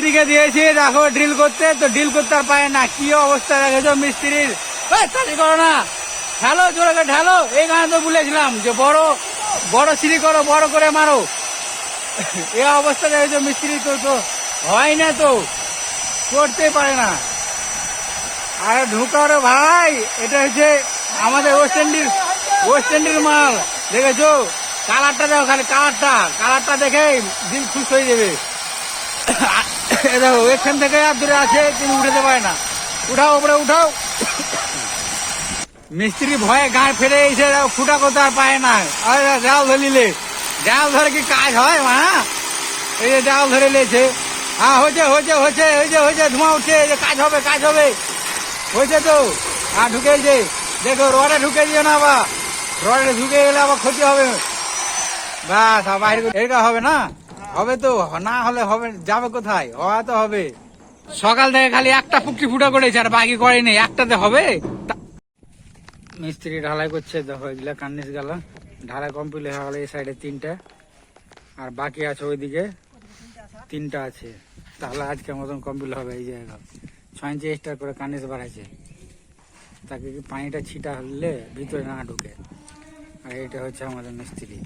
মিস্ত্রিকে দিয়েছি, দেখো ড্রিল করতে। তো ড্রিল করতে আর পারে না। কি অবস্থা দেখেছ মিস্ত্রির তাড়াতাড়ি করো না। ঢালো, জোরে করে ঢালো। এই গানে তো বলেছিলাম যে বড় বড় সিঁড়ি করো, বড় করে মারো। এ অবস্থা দেখেছ মিস্ত্রি? তো তো হয় না তো। করতে পারে না। আরে ঢুকাও রে ভাই, এটা হচ্ছে আমাদের ওয়েস্ট ইন্ডিজ ওয়েস্ট ইন্ডির মাল। দেখেছ? কালারটা দেখো, খালি কালারটা কালারটা দেখে দিল খুশ হয়ে যাবে। দেখো, এখান থেকে আর দূরে আছে কিন্তু উঠাতে পারে না। উঠাও ওপরে উঠাও। মিস্ত্রি ভয়ে গায়ে ফেলে এসে ফুটা করতে আর পায় না। আরে জাল ধরিলে জাল ধরে কি কাজ হয়, মা? এই যে জাল ধরে লেছে হ্যাঁ হয়েছে হয়েছে হয়েছে, এই যে হয়েছে, ধোঁয়া উঠছে, এই যে কাজ হবে কাজ হবে। হয়েছে তো? আর ঢুকেছে দেখো, রডে ঢুকে দিও না আবার। রডে ঢুকে গেলে আবার ক্ষতি হবে। আর বাইরে এটা হবে না? হবে তো, না হলে হবে, যাবে কোথায়? হওয়া তো হবে। সকাল থেকে খালি একটা ফুকটি ফুটা করেছে, আর বাকি করেনি একটাতে হবে? মিস্ত্রি ঢালাই করছে, দেখো, এগুলা কান্নিস গেল। ঢালাই কমপ্লিট হয়ে গেল এই সাইডে তিনটা। আর বাকি আছে ওইদিকে তিনটা আছে। তাহলে আজকে মতন কমপ্লিট হবে এই জায়গা। ছয় ইঞ্চি এক্সট্রা করে কানিস বাড়াইছে। তাকে পানিটা ছিটা হলে ভিতরে না ঢুকে? আর এটা হচ্ছে আমাদের মিস্ত্রি।